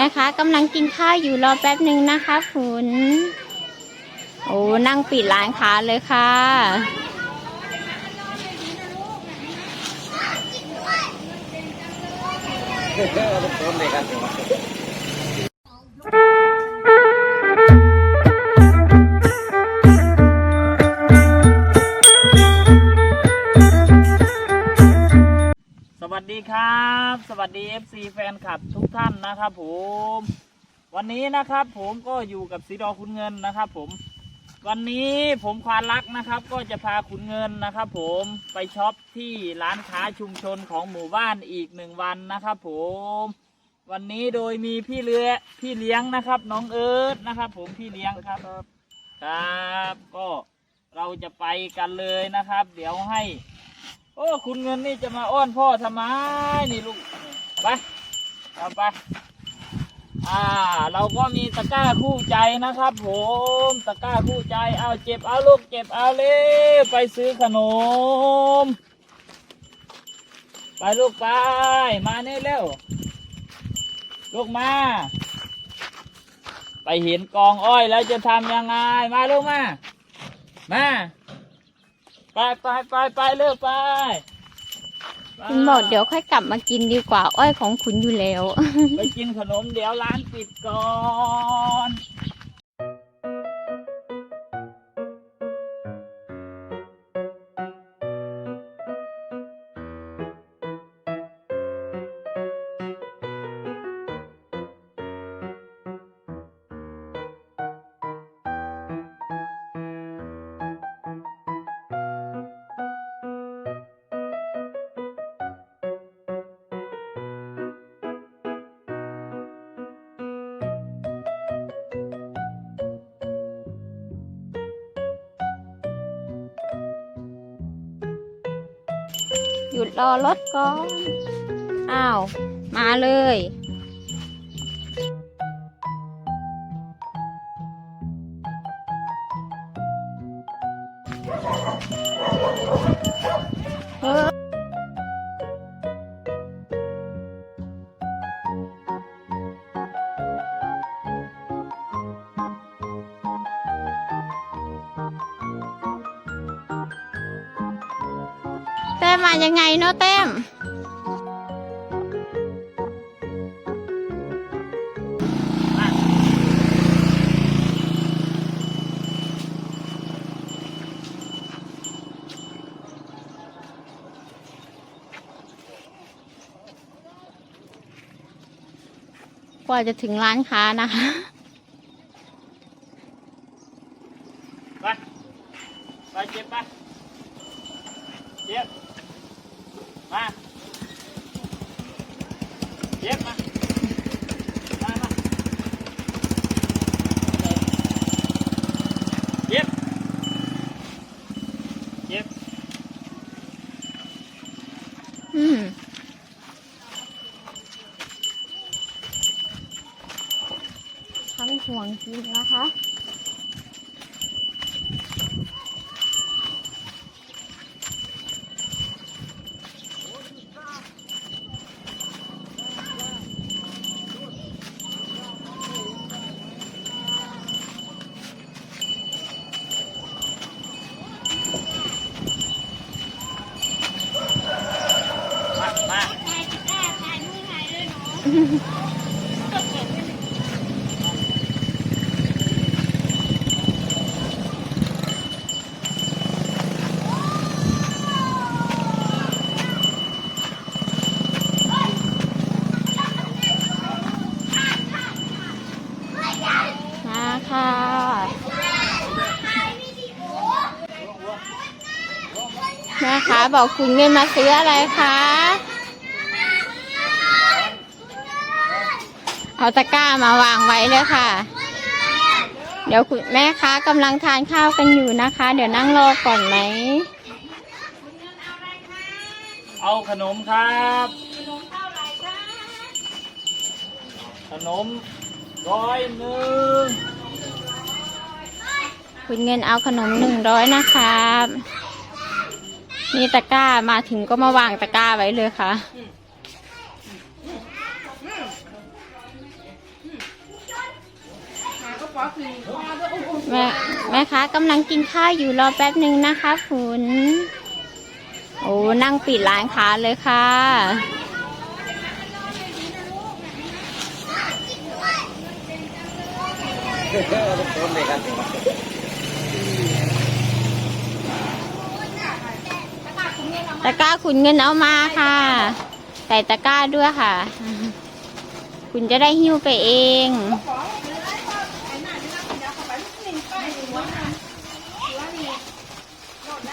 แม่ค้ากำลังกินข้าวอยู่รอแป๊บหนึ่งนะคะคุณโอ้นั่งปิดร้านค้าเลยค่ะสวัส ดีครับ สวัสดี FC แฟนคลับทุกท่านนะครับผม วันนี้นะครับผมก็อยู่กับสีดอคุณเงินนะครับผม วันนี้ผมควานรักนะครับ ก็จะพาคุณเงินนะครับผมไปช็อปที่ร้านค้าชุมชนของหมู่บ้านอีกหนึ่งวันนะครับผม วันนี้โดยมีพี่เรือพี่เลี้ยงนะครับ น้องเอิร์ธนะครับ ผมพี่เลี้ยงครับครับ ก็เราจะไปกันเลยนะครับ เดี๋ยวให้ โอ้คุณเงินนี่จะมาอ้อนพ่อทำไมนี่ลูกไปเอาไป อ่า เราก็มีตะกร้าคู่ใจนะครับ ผมตะกร้าคู่ใจเอาเจ็บเอาลูกเจ็บเอาเลยไปซื้อขนม ไปลูกไป มาเนี่ยเร็วลูกมา ไปเห็นกองอ้อยแล้วจะทำยังไงมาลูกมา มา ไปไปไปไปเร็วไปไปคุณบอกเดี๋ยวค่อยกลับมากินดีกว่า อ้อยของคุณอยู่แล้ว ไปกินขนมเดี๋ยวร้านปิดก่อน หยุดรอรถก่อน อ้าว มาเลย มมายังไงเนาะแต้ม กว่าจะถึงร้านค้านะคะ ไป ไปเจ็บไปเจ็บ มาเจ็บมา มามาเจ็บเจ็บ อืม ทั้งห่วงกินนะคะ มา มา มาค่ะ แม่ค้าบอกคุณเงินมาซื้ออะไรคะ เอาตะกร้ามาวางไว้เลยค่ะ เดี๋ยวคุณแม่ค้ากำลังทานข้าวกันอยู่นะคะ เดี๋ยวนั่งรอก่อนไหม เอาขนมครับ ขนมร้อยหนึ่งคุณเงินเอาขนมหนึ่งร้อยนะครับมีตะกร้ามาถึงก็มาวางตะกร้าไว้เลยค่ะ แม่แม่ค้ากำลังกินข้าวอยู่รอแป๊บหนึ่งนะคะคุณโอ้นั่งปิดร้านค้าเลยค่ะ ตะกร้าขุนเงินเอามาค่ะ ใส่ตะกร้าด้วยค่ะ คุณจะได้หิ้วไปเอง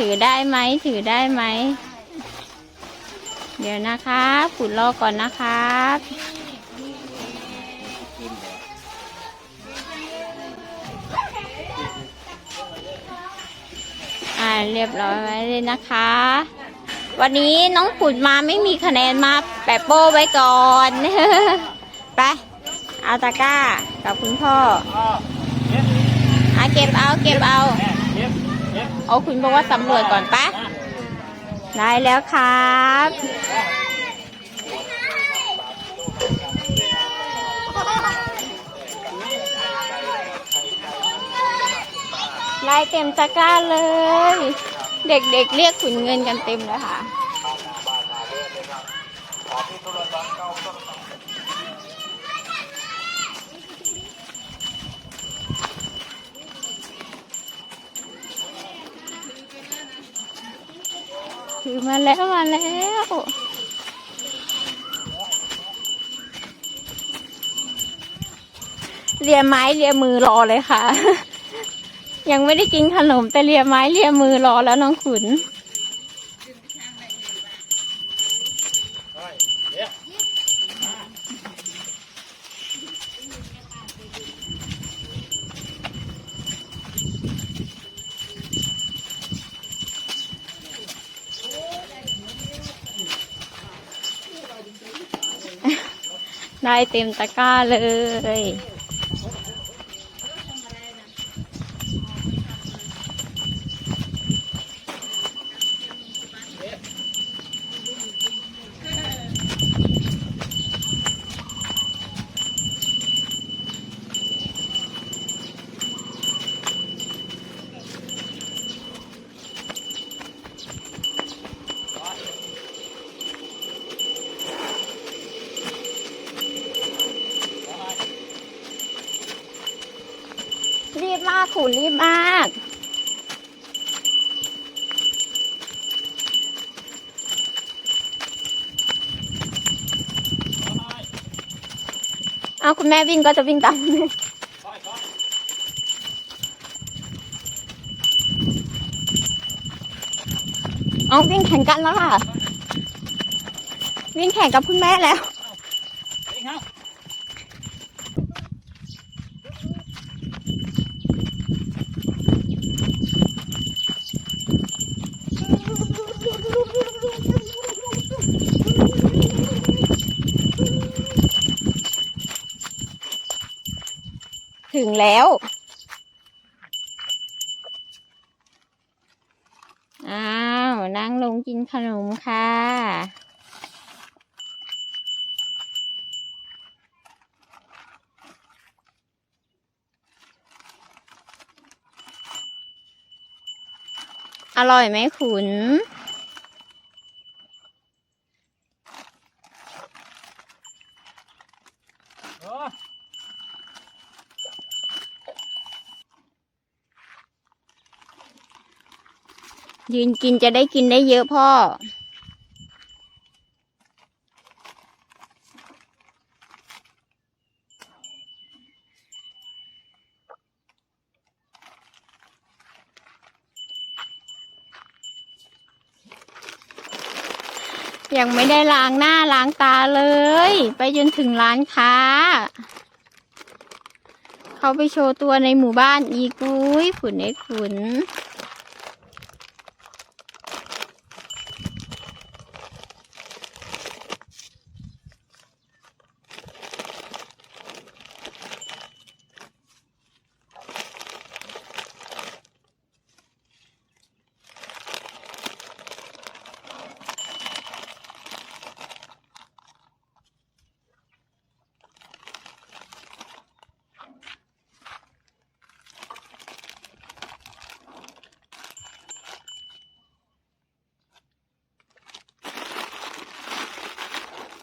ถือได้ไหมถือได้ไหม เดี๋ยวนะคะขุนรอก่อนนะครับอ่าเรียบร้อยไว้เลยนะคะ วันนี้น้องขุนมาไม่มีคะแนนมาแปะโป้ไว้ก่อน ไปเอาตะกร้ากับคุณพ่ออ้อเย็บอะเก็บเอาเก็บเอาเย็บ เอาคุณบอกว่าสำรวจก่อนปะได้แล้วครับ ลายเต็มตะกร้าเลย เด็กๆเรียกขุนเงินกันเต็มเลยค่ะ ถือมาแล้วมาแล้วเลียไม้เลียมือรอเลยค่ะ ยังไม่ได้กินขนมแต่เลียไม้เลียมือรอแล้วน้องขุน ได้เต็มตะกร้าเลย ขุนรีบมาก เอาคุณแม่วิ่งก็จะวิ่งตามคุณแม่เอาวิ่งแข่งกันแล้วค่ะ วิ่งแข่งกับคุณแม่แล้ว เองครับ ถึงแล้ว อ้าว นั่งลงกินขนมค่ะ อร่อยไหมขุน ยืนกินจะได้กินได้เยอะพ่อ ยังไม่ได้ล้างหน้าล้างตาเลย ไปจนถึงร้านค้า เขาไปโชว์ตัวในหมู่บ้านอีกุยขุนไอ้ขุน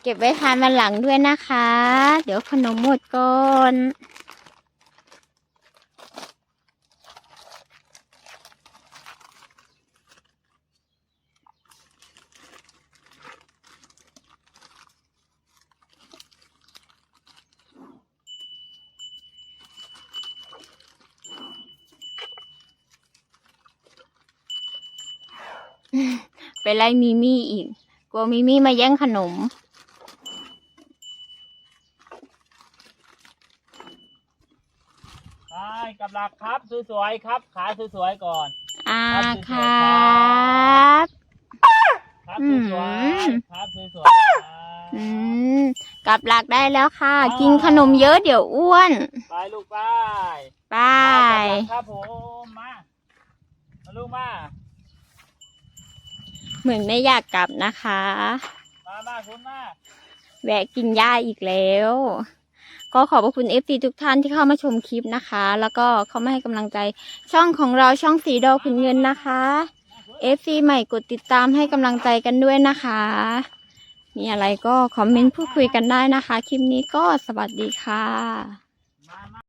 ก็บไว้ทานวันหลังด้วยนะคะ เดี๋ยวขนมหมดก่อนไปไล่มิมี่อีก กลัวมิมี่มาแย่งขนม ไปกับหลัก ครับสวยๆครับขาสวยๆก่อนอ่าคครัรับ ครับอืมสวยๆครับสวยๆครับอืมกลับหลักได้แล้วค่ะอ่ากิกินขนมเยอะเดี๋ยวอ้วน ไปลูกไปไปไปกับหลักครับผมมามาลูกมาเหมือนไม่อยากกลับนะคะ มามาคุณมาแวะกินหญ้าอีกแล้ว ก็ขอบพระคุณ FC ทุกท่านที่เข้ามาชมคลิปนะคะ แล้วก็เข้ามาให้กำลังใจช่องของเราช่องสีดอคุณเงินนะคะ FC ใหม่กดติดตามให้กำลังใจกันด้วยนะคะ มีอะไรก็คอมเมนต์พูดคุยกันได้นะคะ คลิปนี้ก็สวัสดีค่ะ